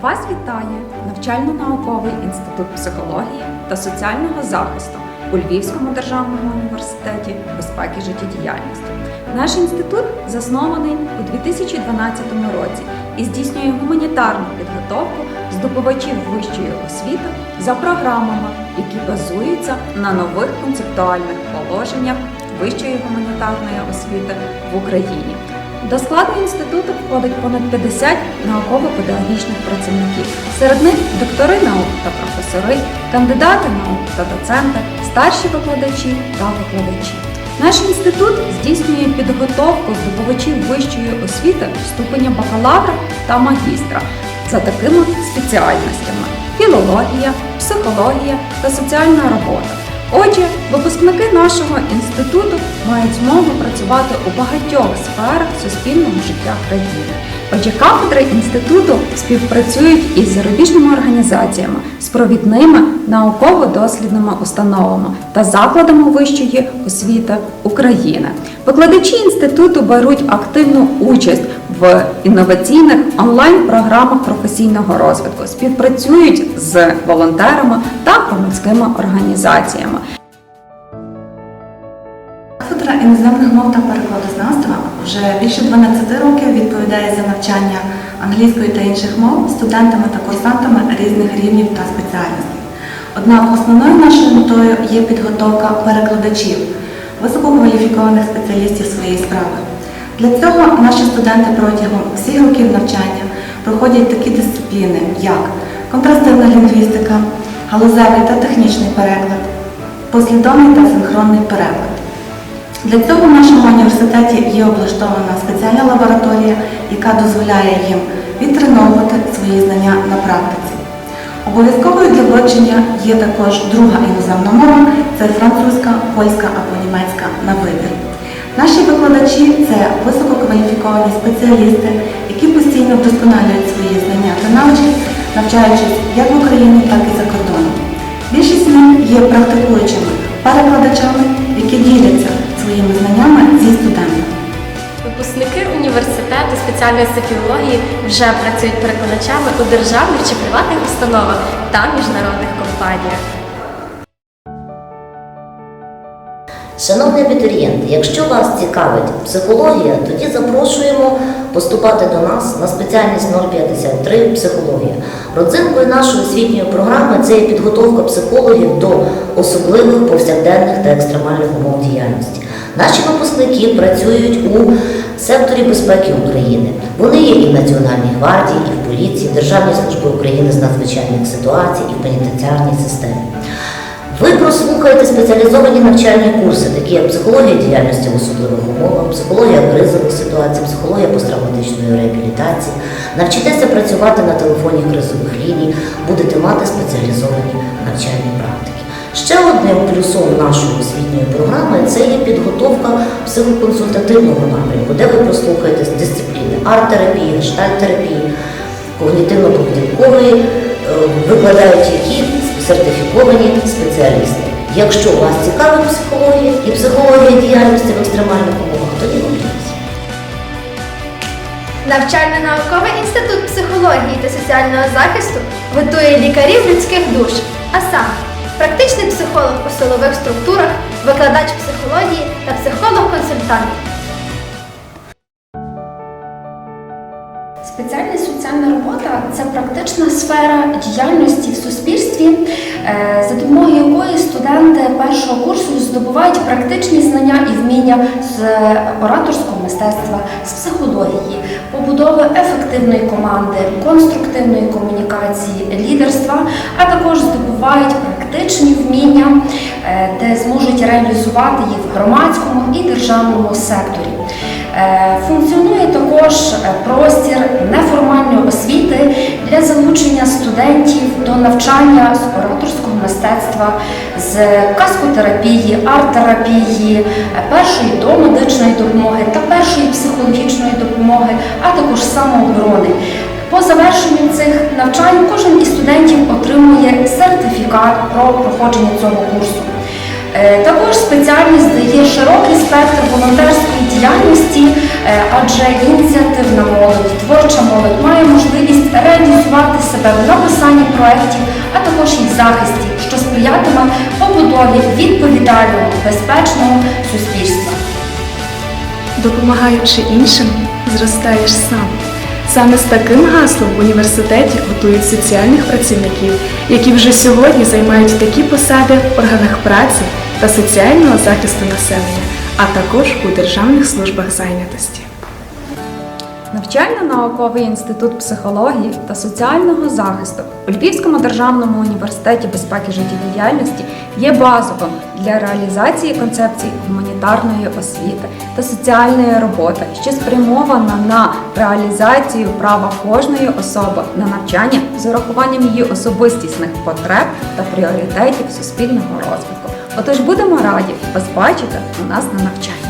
Вас вітає навчально-науковий інститут психології та соціального захисту у Львівському державному університеті безпеки життєдіяльності. Наш інститут заснований у 2012 році і здійснює гуманітарну підготовку здобувачів вищої освіти за програмами, які базуються на нових концептуальних положеннях вищої гуманітарної освіти в Україні. До складу інституту входить понад 50 науково-педагогічних працівників. Серед них доктори наук та професори, кандидати наук та доценти, старші викладачі та викладачі. Наш інститут здійснює підготовку здобувачів вищої освіти ступеня бакалавра та магістра за такими спеціальностями: філологія, психологія та соціальна робота. Отже, випускники нашого інституту мають змогу працювати у багатьох сферах суспільного життя країни. Отже, кафедри інституту співпрацюють із зарубіжними організаціями, з провідними науково-дослідними установами та закладами вищої освіти України. Викладачі інституту беруть активну участь в інноваційних онлайн-програмах професійного розвитку, співпрацюють з волонтерами та громадськими організаціями. Кафедра іноземних мов та перекладознавства вже більше 12 років відповідає за навчання англійської та інших мов студентами та курсантами різних рівнів та спеціальностей. Однак основною нашою метою є підготовка перекладачів, висококваліфікованих спеціалістів своєї справи. Для цього наші студенти протягом всіх років навчання проходять такі дисципліни, як контрастивна лінгвістика, галузевий та технічний переклад, послідовний та синхронний переклад. Для цього в нашому університеті є облаштована спеціальна лабораторія, яка дозволяє їм відтреновувати свої знання на практиці. Обов'язковою для вивчення є також друга іноземна мова це французька, польська або німецька на вибір. Наші викладачі це висококваліфіковані спеціалісти, які постійно вдосконалюють свої знання та навички, навчаючись як в Україні, так і за кордоном. Більшість з них є практикуючими перекладачами, які діляться своїми знаннями зі студентами. Випускники університету спеціальності філології вже працюють перекладачами у державних чи приватних установах та міжнародних компаніях. Шановні абітурієнти, якщо вас цікавить психологія, тоді запрошуємо поступати до нас на спеціальність 053 психологія. Родзинкою нашої освітньої програми це є підготовка психологів до особливих повсякденних та екстремальних умов діяльності. Наші випускники працюють у секторі безпеки України. Вони є і в Національній гвардії, і в поліції, в Державній службі України з надзвичайних ситуацій, і в пенітенціарній системі. Ви прослухаєте спеціалізовані навчальні курси, такі як психологія діяльності в особливих умовах, психологія кризових ситуацій, психологія посттравматичної реабілітації, навчитеся працювати на телефоні кризових ліній, будете мати спеціалізовані навчальні практики. Ще одним плюсом нашої освітньої програми це є підготовка психоконсультативного напрямку, де ви прослухаєте дисципліни арт-терапії, гештальт-терапії, когнітивно-поведінкової, е, викладають які сертифіковані спеціалісти. Якщо вас цікавить психологія і психологія діяльності в екстремальних умовах, тоді готуйтесь. Навчально-науковий інститут психології та соціального захисту готує лікарів людських душ, а саме практичний психолог у силових структурах, викладач психології та психолог-консультант. Спеціальність соціальна робота це практична сфера діяльності в суспільстві, е, за допомогою якої студенти першого курсу здобувають практичні знання і вміння з ораторського мистецтва, з психології, побудови ефективної команди, конструктивної комунікації, лідерства, а також здобувають практичні вміння, е, де зможуть реалізувати їх в громадському і державному секторі. Е, Функціонує також е, простір неформальної освіти для залучення студентів до навчання з ораторського мистецтва, з каскотерапії, арт-терапії, першої домедичної допомоги та першої психологічної допомоги, а також самооборони. По завершенню цих навчань кожен із студентів отримує сертифікат про проходження цього курсу. Е, Також спеціальність дає широкий спектр волонтерської діяльності, е, адже ініціативна молодь, творча молодь має можливість реалізувати себе в написанні проєктів, а також в захисті, що сприятиме побудові відповідального, безпечного суспільства. Допомагаючи іншим, зростаєш сам. Саме з таким гаслом в університеті готують соціальних працівників, які вже сьогодні займають такі посади в органах праці та соціального захисту населення, а також у державних службах зайнятості. Навчально-науковий інститут психології та соціального захисту у Львівському державному університеті безпеки життєдіяльності є базовим для реалізації концепцій гуманітарної освіти та соціальної роботи, що спрямована на реалізацію права кожної особи на навчання з урахуванням її особистісних потреб та пріоритетів суспільного розвитку. Отож будемо раді вас бачити у нас на навчанні.